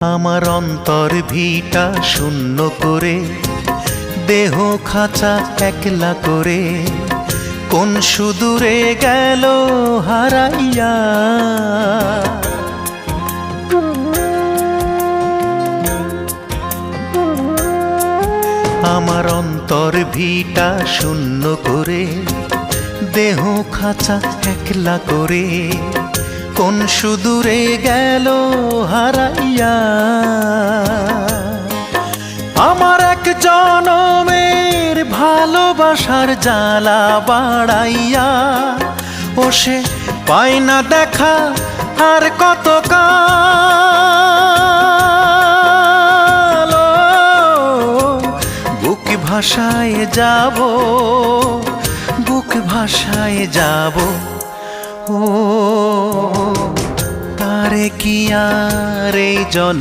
আমার অন্তর ভিটা শূন্য করে, দেহ খাঁচা একলা করে, কোন সুদূরে গেল হারাইয়া। আমার অন্তর ভিটা শূন্য করে, দেহ খাঁচা একলা করে, কোন সুদূরে গেল আমার এক জনমের ভালোবাসার জ্বালা বাড়াইয়া, ও সে পায় না দেখা আর কত বুক ভাষায় যাব, বুক ভাষায় যাব। ও, তারে কি আর এই জন